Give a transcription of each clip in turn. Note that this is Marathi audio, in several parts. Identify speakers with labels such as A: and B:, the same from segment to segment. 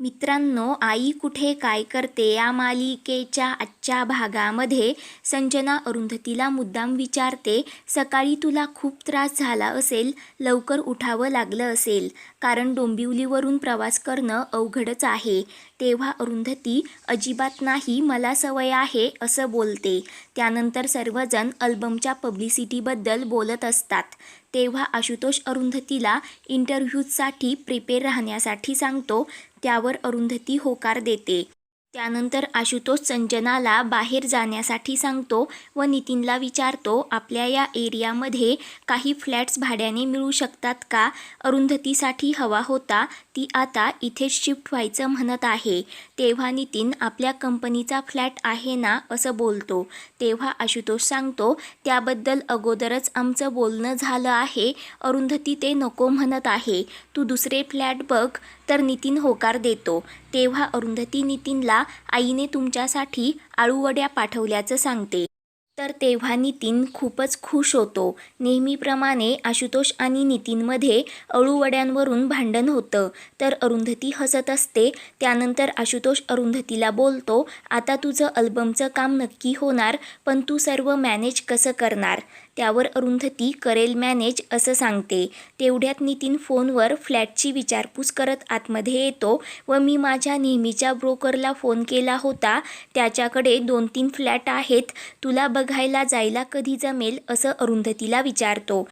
A: मित्रांनो आई कुठे काय करते या मालिकेच्या आजच्या भागामध्ये संजना अरुंधतीला मुद्दाम विचारते सकाळी तुला खूप त्रास झाला असेल लवकर उठावं लागलं असेल कारण डोंबिवलीवरून प्रवास करणं अवघडच आहे तेव्हा अरुंधती अजिबात नाही मला सवय आहे असं बोलते. त्यानंतर सर्वजण अल्बमच्या पब्लिसिटीबद्दल बोलत असतात. तेव्हा आशुतोष अरुंधतीला इंटरव्ह्यूजसाठी प्रिपेअर राहण्यासाठी सांगतो त्यावर अरुंधती होकार देते. त्यानंतर आशुतोष संजनाला बाहेर जाण्यासाठी सांगतो व नितीनला विचारतो आपल्या या एरियामध्ये काही फ्लॅट्स भाड्याने मिळू शकतात का? अरुंधतीसाठी हवा होता ती आता इथेच शिफ्ट व्हायचं म्हणत आहे. तेव्हा नितीन आपल्या कंपनीचा फ्लॅट आहे ना? असं बोलतो. तेव्हा आशुतोष सांगतो त्याबद्दल अगोदरच आमचं बोलणं झालं आहे. अरुंधती ते नको म्हणत आहे. तू दुसरे फ्लॅट बघ. तर नितीन होकार देतो. तेव्हा अरुंधती नितीनला आईने तुमच्यासाठी आळूवड्या पाठवल्याचं सांगते. तर तेव्हा नितीन खूपच खुश होतो. नेहमीप्रमाणे आशुतोष आणि नितीनमध्ये अळूवड्यांवरून भांडण होतं. तर अरुंधती हसत असते. त्यानंतर आशुतोष अरुंधतीला बोलतो आता तुझं अल्बमचं काम नक्की होणार पण तू सर्व मॅनेज कसं करणार? त्यावर अरुंधती करेल मॅनेज असं सांगते. तेवढ्यात नितीन फोनवर फ्लॅटची विचारपूस करत आतमध्ये येतो व मी माझ्या नेहमीच्या ब्रोकरला फोन केला होता. त्याच्याकडे दोन तीन फ्लॅट आहेत. तुला बघायला जायला कधी जमेल असं अरुंधतीला विचारतो.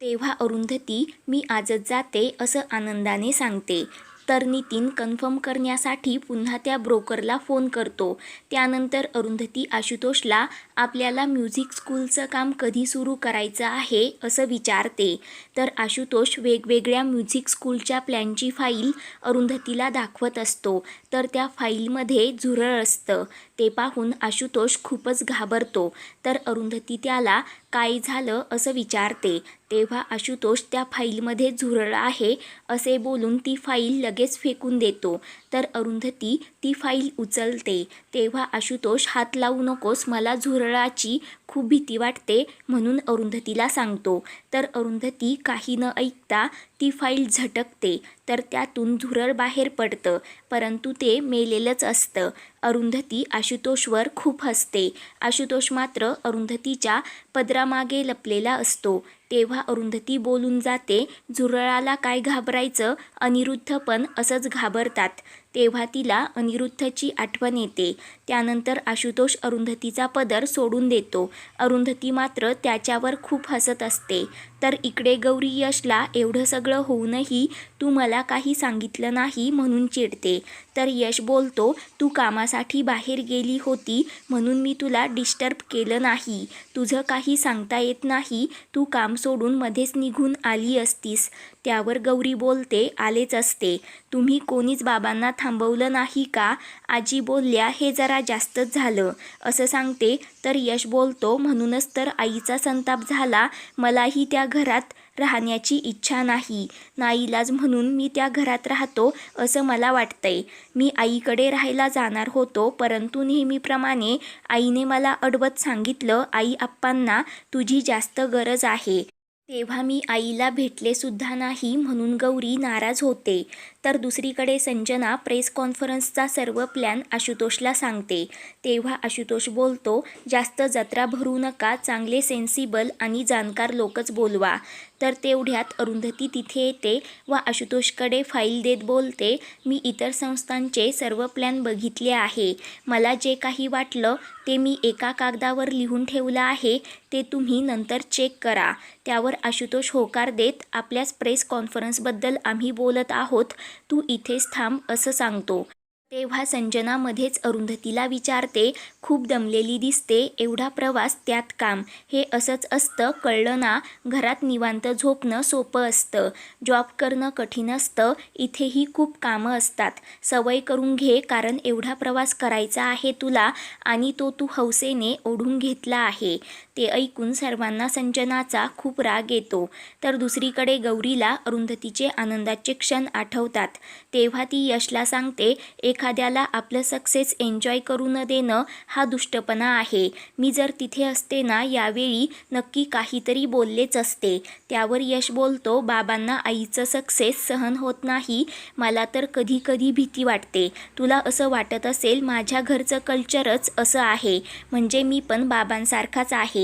A: तेव्हा अरुंधती मी आजच जाते असं आनंदाने सांगते. तर नितीन कन्फर्म करण्यासाठी पुन्हा त्या ब्रोकरला फोन करतो. त्यानंतर अरुंधती आशुतोषला आपल्याला म्युझिक स्कूलचं काम कधी सुरू करायचं आहे? असं विचारते. तर आशुतोष वेगवेगळ्या म्युझिक स्कूलच्या प्लॅनची फाईल अरुंधतीला दाखवत असतो. तर त्या फाईलमध्ये झुरळ असतं. ते पाहून आशुतोष खूपच घाबरतो. तर अरुंधती त्याला काय झालं असं विचारते. तेव्हा आशुतोष त्या फाईलमध्ये झुरळ आहे असे बोलून ती फाईल लगेच फेकून देतो. तर अरुंधती ती फाईल उचलते. तेव्हा आशुतोष हात लावू नकोस मला झुरळाची खूप भीती वाटते म्हणून अरुंधतीला सांगतो. तर अरुंधती काही न ऐकता ती फाईल झटकते तर त्यातून झुरळ बाहेर पडतं परंतु ते मेलेलंच असतं. अरुंधती आशुतोषवर खूप हसते. आशुतोष मात्र अरुंधतीच्या पदरामागे लपलेला असतो. तेव्हा अरुंधती बोलून जाते झुरळाला काय घाबरायचं? अनिरुद्ध पण असंच घाबरतात. तेव्हा तिला अनिरुद्धची आठवण येते. त्यानंतर आशुतोष अरुंधतीचा पदर सोडून देतो. अरुंधती मात्र त्याच्यावर खूप हसत असते. तर इकडे गौरी यशला एवढं सगळं होऊनही तू मला काही सांगितलं नाही म्हणून चिडते. तर यश बोलतो तू कामासाठी बाहेर गेली होती म्हणून मी तुला डिस्टर्ब केलं नाही. तुझं काही सांगता येत नाही. तू काम सोडून मध्येच निघून आली असतीस त्यावर गौरी बोलते आलेच असते. तुम्ही कोणीच बाबांना थांबवलं नाही का आजी बोलल्या हे जरा जास्तच झालं असं सांगते. तर यश बोलतो म्हणूनच तर आईचा संताप झाला. मलाही त्या घरात राहण्याची इच्छा नाही. नाईलाज म्हणून मी त्या घरात राहतो असं मला वाटतंय. मी आईकडे राहायला जाणार होतो परंतु नेहमीप्रमाणे आईने मला अडवत सांगितलं आई आप्पांना तुझी जास्त गरज आहे. तेव्हा मी आईला भेटले सुद्धा नाही म्हणून गौरी नाराज होते. तर दुसरीकडे संजना प्रेस कॉन्फरन्सचा सर्व प्लॅन आशुतोषला सांगते. तेव्हा आशुतोष बोलतो जास्त जत्रा भरू नका चांगले सेन्सिबल आणि जाणकार लोकच बोलवा तर तेवढ्यात अरुंधती तिथे येते व आशुतोषकडे फाईल देत बोलते मी इतर संस्थांचे सर्व प्लॅन बघितले आहे. मला जे काही वाटलं ते मी एका कागदावर लिहून ठेवलं आहे ते तुम्ही नंतर चेक करा त्यावर आशुतोष होकार देत आपल्याच प्रेस कॉन्फरन्सबद्दल आम्ही बोलत आहोत. तू इथेच थांब असं सांगतो. तेव्हा संजनामध्येच अरुंधतीला विचारते खूप दमलेली दिसते एवढा प्रवास त्यात काम. हे असंच असतं कळलं ना? घरात निवांत झोपणं सोपं असतं. जॉब करणं कठीण असतं इथेही खूप कामं असतात. सवय करून घे कारण एवढा प्रवास करायचा आहे तुला आणि तो तू हौसेने ओढून घेतला आहे. ते ऐकून सर्वांना संजनाचा खूप राग येतो. तर दुसरीकडे गौरीला अरुंधतीचे आनंदाचे क्षण आठवतात. तेव्हा ती यशला सांगते एखाद्याला आपलं सक्सेस एन्जॉय करू न देणं हा दुष्टपणा आहे. मी जर तिथे असते ना यावेळी नक्की काहीतरी बोललेच असते. त्यावर यश बोलतो बाबांना आईचं सक्सेस सहन होत नाही. मला तर कधी कधी भीती वाटते. तुला असं वाटत असेल माझ्या घरचं कल्चरच असं आहे. म्हणजे मी पण बाबांसारखाच आहे.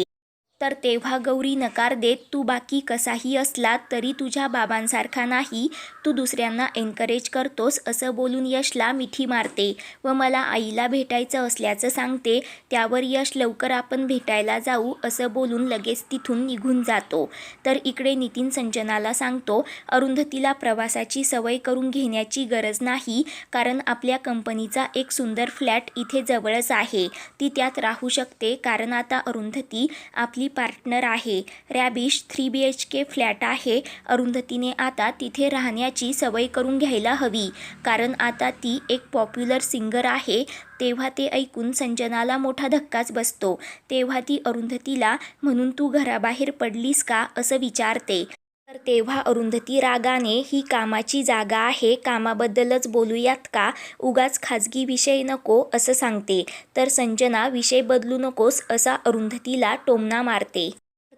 A: तर तेव्हा गौरी नकार देत तू बाकी कसाही असला तरी तुझ्या बाबांसारखा नाही तू दुसऱ्यांना एनकरेज करतोस असं बोलून यशला मिठी मारते व मला आईला भेटायचं असल्याचं सांगते त्यावर यश लवकर आपण भेटायला जाऊ असं बोलून लगेच तिथून निघून जातो. तर इकडे नितीन संजनाला सांगतो अरुंधतीला प्रवासाची सवय करून घेण्याची गरज नाही कारण आपल्या कंपनीचा एक सुंदर फ्लॅट इथे जवळच आहे. ती त्यात राहू शकते कारण आता अरुंधती आपली पार्टनर आहे. Rubbish three B H K flat आहे. अरुंधतीने आता तिथे राहण्याची सवय करून घ्यायला हवी. कारण आता ती एक पॉप्युलर सिंगर आहे. तेव्हा ते ऐकून संजनाला मोठा धक्काच बसतो. तेव्हा ती अरुंधतीला म्हणून तू घराबाहेर पडलीस का? असं विचारते. तर तेव्हा अरुंधती रागाने ही कामाची जागा आहे कामाबद्दलच बोलूयात का? उगाच खाजगी विषय नको असं सांगते. तर संजना विषय बदलू नकोस असा अरुंधतीला टोमणा मारते.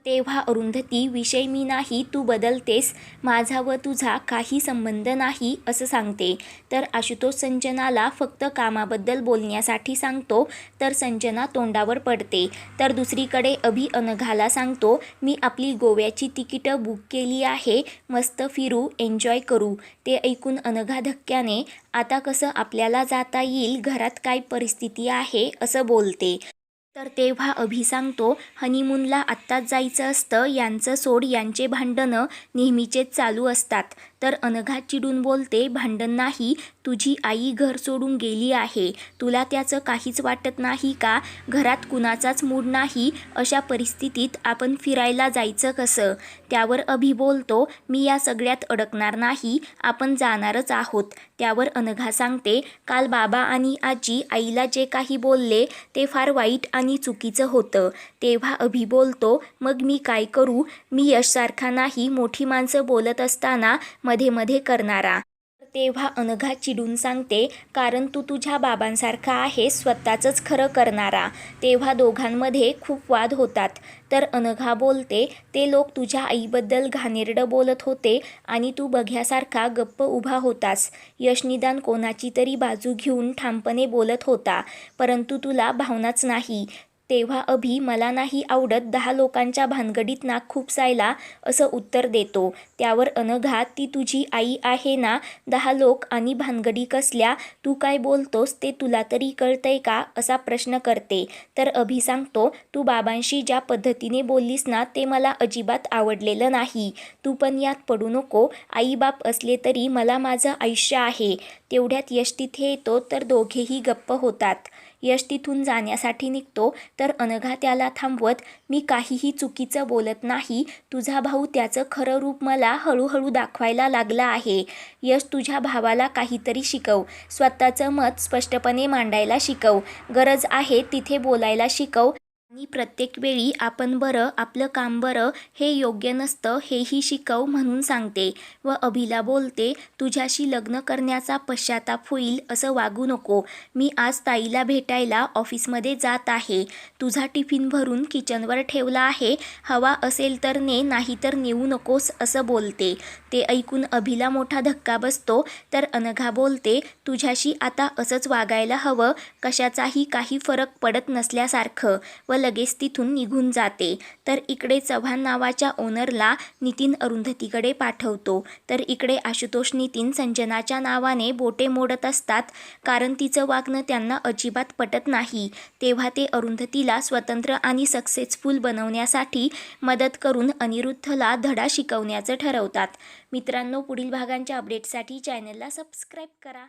A: तेव्हा अरुंधती विषय मी नाही तू बदलतेस. माझा व तुझा काही संबंध नाही असं सांगते. तर आशुतोष संजनाला फक्त कामाबद्दल बोलण्यासाठी सांगतो तर संजना तोंडावर पडते. तर दुसरीकडे अभि अनघाला सांगतो मी आपली गोव्याची तिकीटं बुक केली आहे. मस्त फिरू एन्जॉय करू. ते ऐकून अनघा धक्क्याने आता कसं आपल्याला जाता येईल? घरात काय परिस्थिती आहे? असं बोलते. तर तेव्हा अभि सांगतो हनीमूनला आत्ताच जायचं असतं यांचं सोड यांचे भांडणं नेहमीचेच चालू असतात. तर अनघा चिडून बोलते भांडण नाही तुझी आई घर सोडून गेली आहे. तुला त्याचं काहीच वाटत नाही का? घरात कुणाचाच मूड नाही. अशा परिस्थितीत आपण फिरायला जायचं कसं? त्यावर अभि बोलतो मी या सगळ्यात अडकणार नाही. आपण जाणारच आहोत. त्यावर अनघा सांगते काल बाबा आणि आजी आईला जे काही बोलले ते फार वाईट आणि चुकीचं होतं. तेव्हा अभि बोलतो मग मी काय करू? मी यशसारखा नाही. मोठी माणसं बोलत असताना मध्ये मध्ये करणारा. तेव्हा अनघा चिडून सांगते कारण तू तुझ्या बाबांसारखा आहे स्वतःचंच खरं करणारा. तेव्हा दोघांमध्ये खूप वाद होतात. तर अनघा बोलते ते लोक तुझ्या आईबद्दल घाणेरडं बोलत होते आणि तू बघ्यासारखा गप्प उभा होतास. यशनिदान कोणाची तरी बाजू घेऊन ठामपणे बोलत होता परंतु तुला भावनाच नाही. तेव्हा अभि मला नाही आवडत दहा लोकांच्या भानगडीत नाक खुपसायला असं उत्तर देतो. त्यावर अनघा ती तुझी आई आहे ना? दहा लोक आणि भानगडी कसल्या? तू काय बोलतोस? ते तुला तरी कळतंय का? असा प्रश्न करते. तर अभि सांगतो तू बाबांशी ज्या पद्धतीने बोललीस ना ते मला अजिबात आवडलेलं नाही. तू पण यात पडू नको. आईबाप असले तरी मला माझं आयुष्य आहे. तेवढ्यात यश तिथे येतो तर दोघेही गप्प होतात. यश तिथून जाण्यासाठी निघतो. तर अनघा त्याला थांबवत मी काहीही चुकीचं बोलत नाही. तुझा भाऊ त्याचं खरं रूप मला हळूहळू दाखवायला लागला आहे. यश तुझ्या भावाला काहीतरी शिकव. स्वतःचं मत स्पष्टपणे मांडायला शिकव. गरज आहे तिथे बोलायला शिकव. आणि प्रत्येक वेळी आपण बरं आपलं काम बरं हे योग्य नसतं हेही शिकव म्हणून सांगते व अभिला बोलते तुझ्याशी लग्न करण्याचा पश्चाताप होईल असं वागू नको. मी आज ताईला भेटायला ऑफिसमध्ये जात आहे. तुझा टिफिन भरून किचनवर ठेवला आहे. हवा असेल तर ने नाही तर नेऊ नकोस असं बोलते. ते ऐकून अभिला मोठा धक्का बसतो तर अनघा बोलते तुझ्याशी आता असंच वागायला हवं कशाचाही काही फरक पडत नसल्यासारखं. व लगेच तिथून निघून जाते. तर इकडे चव्हाण नावाच्या ओनरला नितीन अरुंधतीकडे पाठवतो. तर इकडे आशुतोष नितीन संजनाच्या नावाने बोटे मोडत असतात कारण तिचं वागणं त्यांना अजिबात पटत नाही. तेव्हा ते अरुंधतीला स्वतंत्र आणि सक्सेसफुल बनवण्यासाठी मदत करून अनिरुद्धला धडा शिकवण्याचं ठरवतात. मित्रांनो पुढील भागांच्या अपडेटसाठी चॅनलला सबस्क्राईब करा.